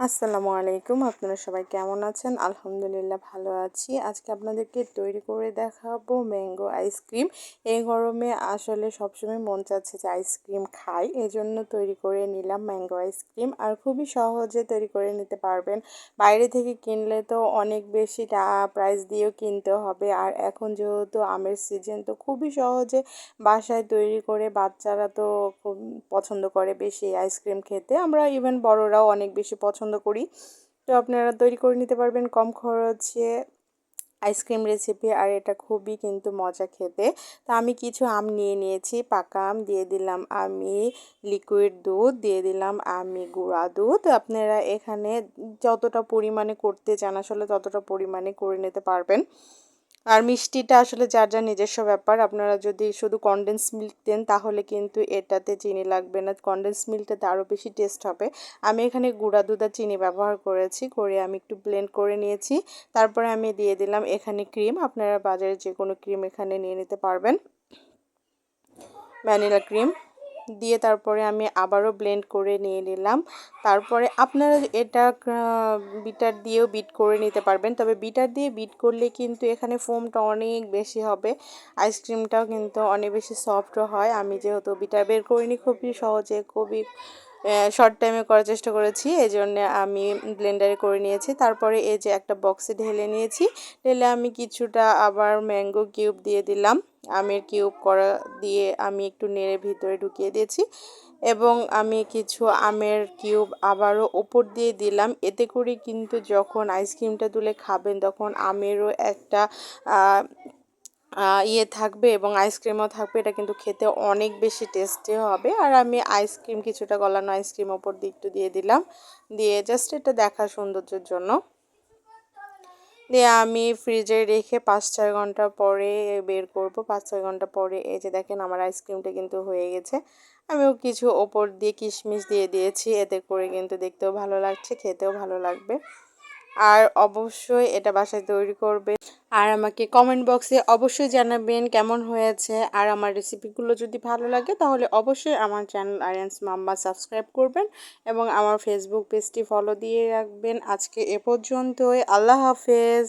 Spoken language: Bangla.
আসসালামু আলাইকুম, আপনারা সবাই কেমন আছেন? আলহামদুলিল্লাহ ভালো আছি। আজকে আপনাদেরকে তৈরি করে দেখাবো ম্যাঙ্গো আইসক্রিম। এই গরমে আসলে সবসময় মন চাচ্ছে যে আইসক্রিম খাই এই জন্য তৈরি করে নিলাম ম্যাঙ্গো আইসক্রিম। আর খুবই সহজে তৈরি করে নিতে পারবেন। বাইরে থেকে কিনলে তো অনেক বেশি প্রাইস দিয়েও কিনতে হবে। আর এখন যেহেতু আমের সিজন, তো খুবই সহজে বাসায় তৈরি করে বাচ্চারা তো খুব পছন্দ করে বেশি আইসক্রিম খেতে। আমরা ইভেন বড়রাও অনেক বেশি পছন্দ পছন্দ করি। তো আপনারা তৈরি করে নিতে পারবেন কম খরচে আইসক্রিম রেসিপি আর এটা খুবই কিন্তু মজা খেতে। তো আমি কিছু আম নিয়ে নিয়েছি, পাকা আম দিয়ে দিলাম আমি লিকুইড দুধ, দিয়ে দিলাম আমি গুঁড়া দুধ। আপনারা এখানে যতটা পরিমাণে করতে চান আসলে ততটা পরিমাণে করে নিতে পারবেন। আর মিষ্টিটা আসলে যার যার নিজস্ব ব্যাপার, আপনারা যদি শুধু কনডেন্স মিল্ক দেন, তাহলে কিন্তু এটাতে চিনি লাগবে না। কনডেন্স মিল্কটাতে আরও বেশি টেস্ট হবে। আমি এখানে গুঁড়া দুধ চিনি ব্যবহার করেছি, করে আমি একটু ব্লেন্ড করে নিয়েছি। তারপরে আমি দিয়ে দিলাম এখানে ক্রিম আপনারা বাজারে যে কোনো ক্রিম এখানে নিয়ে নিতে পারবেন। ভ্যানিলা ক্রিম দিয়ে তারপরে আমি আবারও ব্লেন্ড করে নিয়ে নিলাম। তারপরে আপনারা এটা বিটার দিয়েও বিট করে নিতে পারবেন। তবে বিটার দিয়ে বিট করলে কিন্তু এখানে ফোমটা অনেক বেশি হবে। আইসক্রিমটাও কিন্তু অনেক বেশি সফটও হয়। আমি যেহেতু বিটার বের করিনি, খুবই সহজে, খুবই শর্ট টাইমে করার চেষ্টা করেছি, এই জন্য আমি ব্লেন্ডারে করে নিয়েছি। তারপরে এই যে একটা বক্সে ঢেলে নিয়েছি, ঢেলে আমি কিছুটা আবার ম্যাঙ্গো কিউব দিয়ে দিলাম। আমের কিউব করা দিয়ে আমি একটু নেড়ে ভিতরে ঢুকিয়ে দিয়েছি এবং আমি কিছু আমের কিউব আবারও ওপর দিয়ে দিলাম। এতে করে কিন্তু যখন আইসক্রিমটা তুলে খাবেন, তখন আমেরও একটা ইয়ে থাকবে এবং আইসক্রিমও থাকবে। এটা কিন্তু খেতে অনেক বেশি টেস্টি হবে। আর আমি আইসক্রিম কিছুটা গলানো আইসক্রিম ওপর দিয়ে একটু দিয়ে দিলাম। দিয়ে জাস্ট এটা দেখা সৌন্দর্যের জন্য। দিয়ে আমি ফ্রিজে রেখে পাঁচ, ছয় ঘণ্টা পরে বের করব। পাঁচ, ছয় ঘণ্টা পরে এই যে দেখেন আমার আইসক্রিমটা কিন্তু হয়ে গেছে। আমিও কিছু ওপর দিয়ে কিশমিশ দিয়ে দিয়েছি। এতে করে কিন্তু দেখতেও ভালো লাগছে, খেতেও ভালো লাগবে। আর অবশ্যই এটা বাসায় তৈরি করবে। আর আমাকে কমেন্ট বক্সে অবশ্যই জানাবেন কেমন হয়েছে। আর আমার রেসিপিগুলো যদি ভালো লাগে, তাহলে অবশ্যই আমার চ্যানেল আরিয়ান্স মাম্মা সাবস্ক্রাইব করবেন এবং আমার ফেসবুক পেজটি ফলো দিয়ে রাখবেন। আজকে এ পর্যন্তই। আল্লাহ হাফেজ।